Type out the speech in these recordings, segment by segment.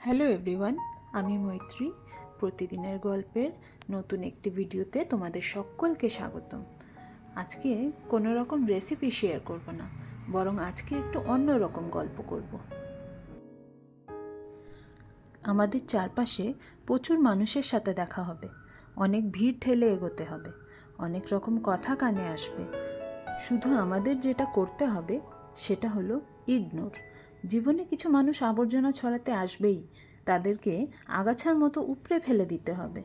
Hello everyone আমি মৈত্রী। প্রতিদিনের গল্পের নতুন একটি ভিডিওতে তোমাদের সকলকে স্বাগতম। আজকে কোনো রকম রেসিপি শেয়ার করব না, বরং আজকে একটু অন্য রকম গল্প করব। আমাদের চারপাশে প্রচুর মানুষের সাথে দেখা হবে, অনেক ভিড় ঠেলে এগোতে হবে, অনেক রকম কথা কানে আসবে। শুধু আমাদের যেটা করতে হবে, সেটা হলো ইগনোর জীবনে কিছু মানুষ আবর্জনা ছড়াতে আসবেই, তাদেরকে আগাছার মতো উপড়ে ফেলে দিতে হবে।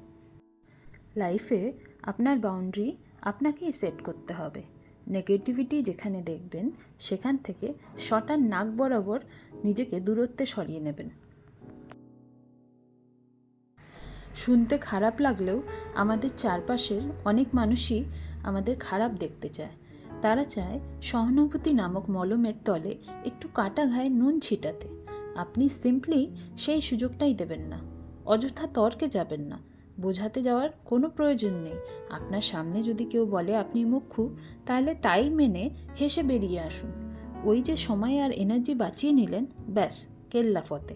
লাইফে আপনার বাউন্ডারি আপনাকেই সেট করতে হবে। নেগেটিভিটি যেখানে দেখবেন, সেখান থেকে শটার নাক বরাবর নিজেকে দূরত্বে সরিয়ে নেবেন। শুনতে খারাপ লাগলেও আমাদের চারপাশের অনেক মানুষই আমাদের খারাপ দেখতে চায়। তারা চায় সহানুভূতি নামক মলমের তলে একটু কাটা ঘায়ে নুন ছিটাতে। আপনি সিম্পলি সেই সুযোগটাই দেবেন না। অযথা তর্কে যাবেন না। বোঝাতে যাওয়ার কোনো প্রয়োজন নেই। আপনার সামনে যদি কেউ বলে আপনি মুখ্যু, তাহলে তাই মেনে হেসে বেরিয়ে আসুন। ওই যে সময় আর এনার্জি বাঁচিয়ে নিলেন, ব্যাস, কেল্লা ফতে।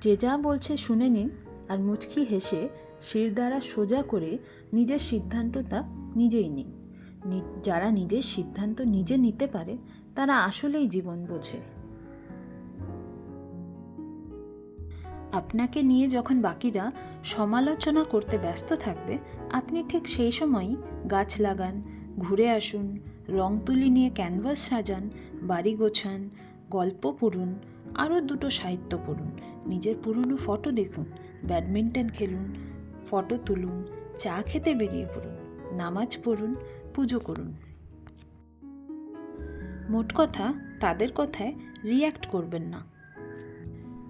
যে যা বলছে শুনে নিন, আর মুচকি হেসে শির দ্বারা সোজা করে নিজের সিদ্ধান্তটা নিজেই নিন। যারা নিজের সিদ্ধান্ত নিজে নিতে পারে, তারা আসলেই জীবন বোঝে। আপনাকে নিয়ে যখন বাকিরা সমালোচনা করতে ব্যস্ত থাকবে, আপনি ঠিক সেই সময়ই গাছ লাগান, ঘুরে আসুন, রং তুলি নিয়ে ক্যানভাস সাজান, বাড়ি গোছান, গল্প পড়ুন, আরও দুটো সাহিত্য পড়ুন, নিজের পুরনো ফটো দেখুন, ব্যাডমিন্টন খেলুন ফটো তুলুন, চা খেতে বেরিয়ে পড়ুন, নামাজ পড়ুন, পুজো করুন। মোট কথা, তাদের কথায় রিয়্যাক্ট করবেন না।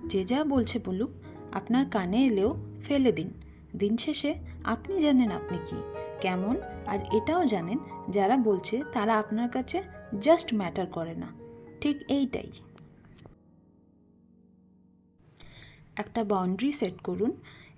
যে যা বলছে বলুক, আপনার কানে এলেও ফেলে দিন। দিন শেষে আপনি জানেন আপনি কি, কেমন আর এটাও জানেন, যারা বলছে তারা আপনার কাছে জাস্ট ম্যাটার করে না। ঠিক এইটাই। একটা বাউন্ডারি সেট করুন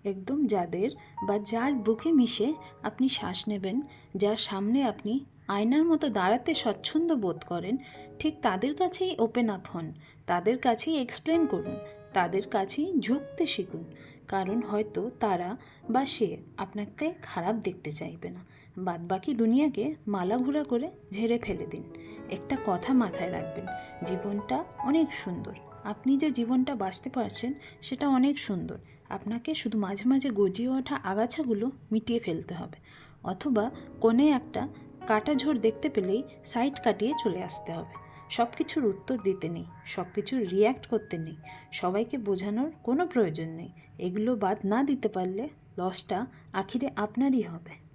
একদম যাদের বা যার বুকে মিশে আপনি শ্বাস নেবেন, যার সামনে আপনি আয়নার মতো দাঁড়াতে স্বচ্ছন্দ বোধ করেন, ঠিক তাদের কাছেই ওপেন আপ হন, তাদের কাছেই এক্সপ্লেন করুন, তাদের কাছেই ঝুঁকতে শিখুন। কারণ হয়তো তারা বা সে আপনাকে খারাপ দেখতে চাইবে না। বাদ বাকি দুনিয়াকে মালাঘুরা করে ঝেড়ে ফেলে দিন। একটা কথা মাথায় রাখবেন, জীবনটা অনেক সুন্দর। আপনি যে জীবনটা বাঁচতে পারছেন, সেটা অনেক সুন্দর। আপনাকে শুধু মাঝে মাঝে গজিয়ে ওঠা আগাছাগুলো মিটিয়ে ফেলতে হবে। অথবা কোণে একটা কাটা ঝোড় দেখতে পেলেই সাইড কাটিয়ে চলে আসতে হবে। সব কিছুর উত্তর দিতে নেই সব কিছুর রিয়্যাক্ট করতে নেই। সবাইকে বোঝানোর কোনো প্রয়োজন নেই। এগুলো বাদ না দিতে পারলে লসটা আখিরে আপনারই হবে।